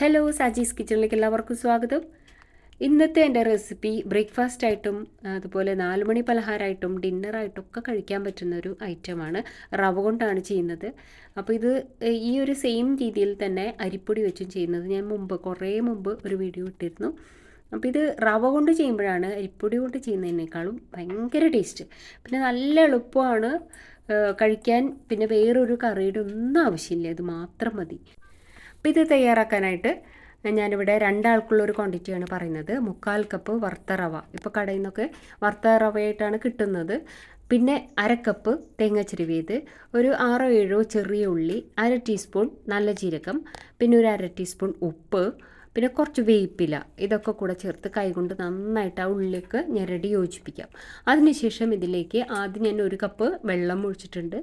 Hello Saji's കിച്ചണിലേക്ക് എല്ലാവർക്കും സ്വാഗതം. ഇന്നത്തെ എന്റെ റെസിപ്പി ബ്രേക്ക്ഫാസ്റ്റ് ആയിട്ടും അതുപോലെ നാലുമണി പലഹാരമായിട്ടും ഡിന്നറായിട്ടും ഒക്കെ കഴിക്കാൻ പറ്റുന്ന ഒരു ഐറ്റമാണ് റവ കൊണ്ടാണ് ചെയ്യുന്നത്. അപ്പോൾ ഇത് ഈ ഒരു സെയിം രീതിയിൽ തന്നെ അരിപ്പൊടി വെച്ചും ചെയ്യുന്നത്. ഞാൻ മുമ്പ് കുറേ മുമ്പ് ഒരു വീഡിയോ ഇട്ടിരുന്നു. അപ്പോൾ ഇത് റവ കൊണ്ട് ചെയ്യുമ്പോഴാണ് അരിപ്പൊടി കൊണ്ട് ചെയ്യുന്നതിനേക്കാളും ഭയങ്കര ടേസ്റ്റ് പിന്നെ നല്ല എളുപ്പമാണ് കഴിക്കാൻ. പിന്നെ വേറൊരു കറിയുടെ ഒന്നും ആവശ്യമില്ല. ഇത് മാത്രം മതി. അപ്പോൾ ഇത് തയ്യാറാക്കാനായിട്ട് ഞാനിവിടെ രണ്ടാൾക്കുള്ള ഒരു ക്വാണ്ടിറ്റിയാണ് പറയുന്നത്. മുക്കാൽ കപ്പ് വറുത്ത റവ. ഇപ്പോൾ കടയിൽ നിന്നൊക്കെ വറുത്ത റവയായിട്ടാണ് കിട്ടുന്നത്. പിന്നെ അരക്കപ്പ് തേങ്ങ ചിരുവിയത് ഒരു ആറോ ഏഴോ ചെറിയ ഉള്ളി അര ടീസ്പൂൺ നല്ല ജീരകം പിന്നെ ഒരു അര ടീസ്പൂൺ ഉപ്പ് പിന്നെ കുറച്ച് വേപ്പില. ഇതൊക്കെ കൂടെ ചേർത്ത് കൈകൊണ്ട് നന്നായിട്ട് ആ ഉള്ളിലേക്ക് ഞെരടി യോജിപ്പിക്കാം. അതിനുശേഷം ഇതിലേക്ക് ആദ്യം ഞാൻ ഒരു കപ്പ് വെള്ളം ഒഴിച്ചിട്ടുണ്ട്.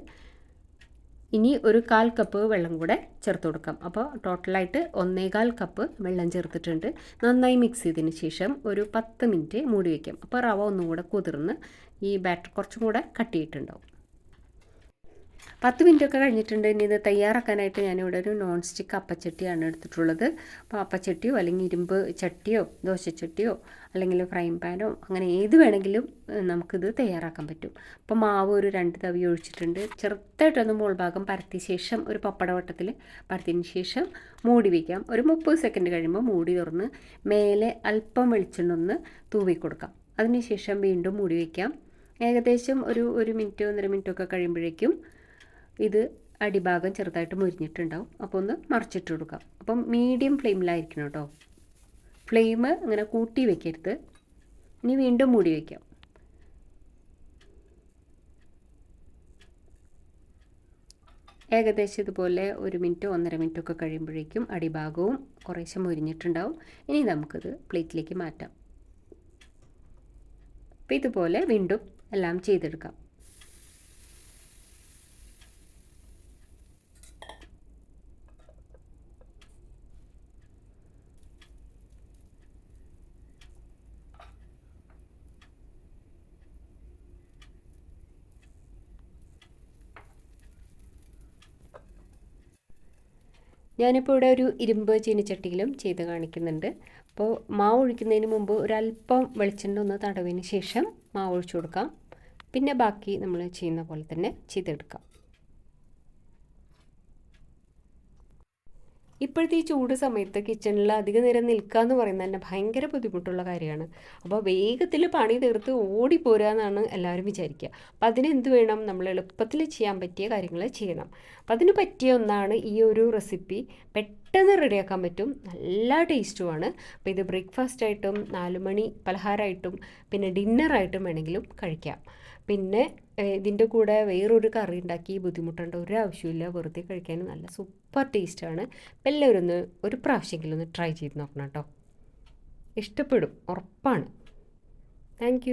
ഇനി ഒരു കാൽ കപ്പ് വെള്ളം കൂടെ ചേർത്ത് കൊടുക്കാം. അപ്പോൾ ടോട്ടലായിട്ട് ഒന്നേകാൽ കപ്പ് വെള്ളം ചേർത്തിട്ടുണ്ട്. നന്നായി മിക്സ് ചെയ്തതിന് ശേഷം ഒരു പത്ത് മിനിറ്റ് മൂടി വയ്ക്കാം അപ്പോൾ റവ ഒന്നും കൂടെ കുതിർന്ന് ഈ ബാറ്റർ കുറച്ചും കൂടെ കട്ടിയിട്ടുണ്ടാവും. പത്ത് മിനിറ്റൊക്കെ കഴിഞ്ഞിട്ടുണ്ട്. ഇനി ഇത് തയ്യാറാക്കാനായിട്ട് ഞാനിവിടെ ഒരു നോൺ സ്റ്റിക്ക് അപ്പച്ചട്ടിയാണ് എടുത്തിട്ടുള്ളത്. അപ്പോൾ അപ്പച്ചട്ടിയോ അല്ലെങ്കിൽ ഇരുമ്പ് ചട്ടിയോ ദോശച്ചട്ടിയോ അല്ലെങ്കിൽ ഫ്രൈ പാനോ അങ്ങനെ ഏത് വേണമെങ്കിലും നമുക്കിത് തയ്യാറാക്കാൻ പറ്റും. അപ്പോൾ മാവ് ഒരു രണ്ട് തവി ഒഴിച്ചിട്ടുണ്ട്. ചെറുതായിട്ടൊന്ന് മോൾ ഭാഗം പരത്തിയ ശേഷം ഒരു പപ്പടവട്ടത്തിൽ പരത്തിയതിന് ശേഷം മൂടി വയ്ക്കാം ഒരു മുപ്പത് സെക്കൻഡ് കഴിയുമ്പോൾ മൂടി തുറന്ന് മേലെ അല്പം വെളിച്ചെണ്ണ ഒന്ന് തൂവി കൊടുക്കാം. അതിനുശേഷം വീണ്ടും മൂടി വയ്ക്കാം ഏകദേശം ഒരു ഒരു മിനിറ്റോ ഒന്നര മിനിറ്റോ ഒക്കെ കഴിയുമ്പോഴേക്കും ഇത് അടിഭാഗം ചെറുതായിട്ട് മുരിഞ്ഞിട്ടുണ്ടാവും. അപ്പോൾ ഒന്ന് മറിച്ചിട്ട് കൊടുക്കാം. അപ്പം മീഡിയം ഫ്ലെയിമിലായിരിക്കണം കേട്ടോ. ഫ്ലെയിം അങ്ങനെ കൂട്ടി വെക്കരുത്. ഇനി വീണ്ടും മൂടി വയ്ക്കാം ഏകദേശം ഇതുപോലെ ഒരു മിനിറ്റോ ഒന്നര മിനിറ്റോ ഒക്കെ കഴിയുമ്പോഴേക്കും അടിഭാഗവും കുറേശ്ശെ മുരിഞ്ഞിട്ടുണ്ടാവും. ഇനി നമുക്കിത് പ്ലേറ്റിലേക്ക് മാറ്റാം. അപ്പോൾ ഇതുപോലെ വീണ്ടും എല്ലാം ചെയ്തെടുക്കാം. ഞാനിപ്പോൾ ഇവിടെ ഒരു ഇരുമ്പ് ചീനിച്ചട്ടിയിലും ചെയ്ത് കാണിക്കുന്നുണ്ട്. അപ്പോൾ മാവ് ഒഴിക്കുന്നതിന് മുമ്പ് ഒരല്പം വെളിച്ചെണ്ണ ഒന്ന് തടവിന് ശേഷം മാവ് ഒഴിച്ചു കൊടുക്കാം. പിന്നെ ബാക്കി നമ്മൾ ചെയ്യുന്ന പോലെ തന്നെ ചെയ്തെടുക്കാം. ഇപ്പോഴത്തെ ഈ ചൂട് സമയത്ത് കിച്ചണിൽ അധിക നേരം നിൽക്കുക എന്ന് പറയുന്നത് തന്നെ ഭയങ്കര ബുദ്ധിമുട്ടുള്ള കാര്യമാണ്. അപ്പോൾ വേഗത്തിൽ പണി തീർത്ത് ഓടിപ്പോരുക എന്നാണ് എല്ലാവരും വിചാരിക്കുക. അപ്പോൾ അതിനെന്ത് വേണം? നമ്മൾ എളുപ്പത്തിൽ ചെയ്യാൻ പറ്റിയ കാര്യങ്ങൾ ചെയ്യണം. അപ്പം അതിന് പറ്റിയ ഒന്നാണ് ഈ ഒരു റെസിപ്പി പെട്ടെന്ന് റെഡിയാക്കാൻ പറ്റും. നല്ല ടേസ്റ്റുമാണ്. അപ്പോൾ ഇത് ബ്രേക്ക്ഫാസ്റ്റ് ആയിട്ടും നാലുമണി പലഹാരമായിട്ടും പിന്നെ ഡിന്നറായിട്ടും വേണമെങ്കിലും കഴിക്കാം. പിന്നെ ഇതിന്റെ കൂടെ വേറൊരു കറി ഉണ്ടാക്കി ബുദ്ധിമുട്ടേണ്ട ഒരു ആവശ്യമില്ല. വെറുതെ കഴിക്കാൻ നല്ല സൂപ്പർ ടേസ്റ്റാണ് അപ്പം എല്ലാവരും ഒന്ന് ഒരു പ്രാവശ്യമെങ്കിലും ഒന്ന് ട്രൈ ചെയ്ത് നോക്കണം കേട്ടോ. ഇഷ്ടപ്പെടും. ഉറപ്പാണ്. താങ്ക്